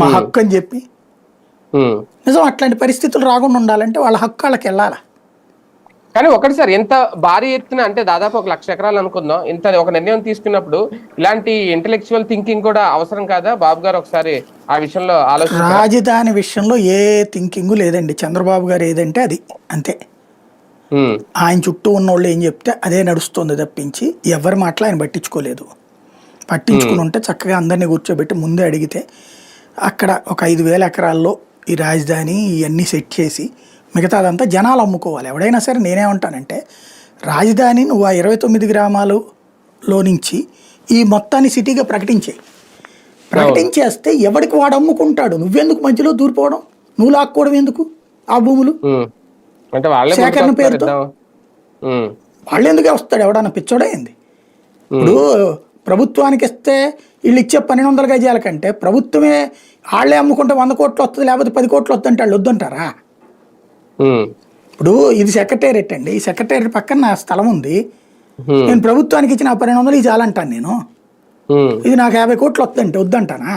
మా హక్కు అని చెప్పి. నిజం అట్లాంటి పరిస్థితులు రాకుండా ఉండాలంటే వాళ్ళ హక్కు వాళ్ళకి వెళ్ళాలి? కానీ ఒకటి సార్ ఎంత భారీ ఎత్తున అంటే దాదాపు ఒక లక్ష ఎకరాలు అనుకుందాం. ఇంత ఒక నిర్ణయం తీసుకున్నప్పుడు ఇలాంటి ఇంటెలెక్చువల్ థింకింగ్ కూడా అవసరం కాదా? బాబు గారు ఒకసారి ఆ విషయంలో ఆలోచన రాజధాని విషయంలో ఏ థింకింగ్ లేదండి. చంద్రబాబు గారు ఏదంటే అది అంతే. ఆయన చుట్టూ ఉన్న వాళ్ళు ఏం చెప్తే అదే నడుస్తుంది తప్పించి ఎవరి మాటలు ఆయన పట్టించుకోలేదు. పట్టించుకుని ఉంటే చక్కగా అందరినీ కూర్చోబెట్టి ముందే అడిగితే అక్కడ ఒక ఐదు వేల ఎకరాల్లో ఈ రాజధాని ఇవన్నీ సెట్ చేసి మిగతాదంతా జనాలు అమ్ముకోవాలి. ఎవడైనా సరే నేనేమంటానంటే రాజధాని నువ్వు ఆ ఇరవై తొమ్మిది గ్రామాలలో నుంచి ఈ మొత్తాన్ని సిటీగా ప్రకటించే. ప్రకటించేస్తే ఎవడికి వాడు అమ్ముకుంటాడు? నువ్వెందుకు మధ్యలో దూరిపోవడం నువ్వు లాక్కోవడం ఎందుకు? ఆ భూములు? సేకరణ పేరుతో? వస్తారు ఇద్దాం. ఉమ్, వాళ్ళు ఎందుకే వస్తాడు? ఎవడన్నా పిచ్చోడే ఇప్పుడు ప్రభుత్వానికి ఇస్తే వీళ్ళు ఇచ్చే పన్నెండు వందల గజాల కంటే ప్రభుత్వమే వాళ్ళే అమ్ముకుంటే వంద కోట్లు వస్తుంది లేకపోతే పది కోట్లు వస్తుంది అంటే వాళ్ళు వద్దంటారా? ఇప్పుడు ఇది సెక్రటేరియట్ అండి. ఈ సెక్రటేరియట్ పక్కన నా స్థలం ఉంది. నేను ప్రభుత్వానికి ఇచ్చిన పన్నెండు వందలు ఇది చాలంటాను నేను. ఇది నాకు యాభై కోట్లు వస్తుందంటే వద్దంటానా?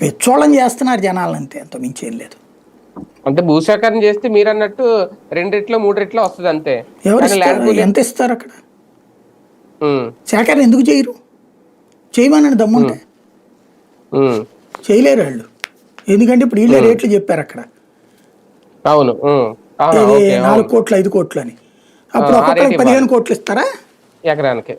పిచ్చోళ్ళని చేస్తున్నారు జనాలు అంతే అంత మించి ఏం లేదు. అంటే భూసేకరణ చేస్తే మీరు అన్నట్టు రెండు రెట్లో మూడు రెట్లో వస్తుంది అంతే. ఎవరు ఎంత ఇస్తారు అక్కడ? సేకరణ ఎందుకు చేయరు? చేయమని దమ్ముంటే. చేయలేరు వాళ్ళు. ఎందుకంటే ఇప్పుడు వీళ్ళే రేట్లు చెప్పారు అక్కడ. అవును నాలుగు కోట్లు ఐదు కోట్లు అని. అప్పుడు ఒక్కొక్కరికి పదిహేను కోట్లు ఇస్తారా? ఎకరానికి.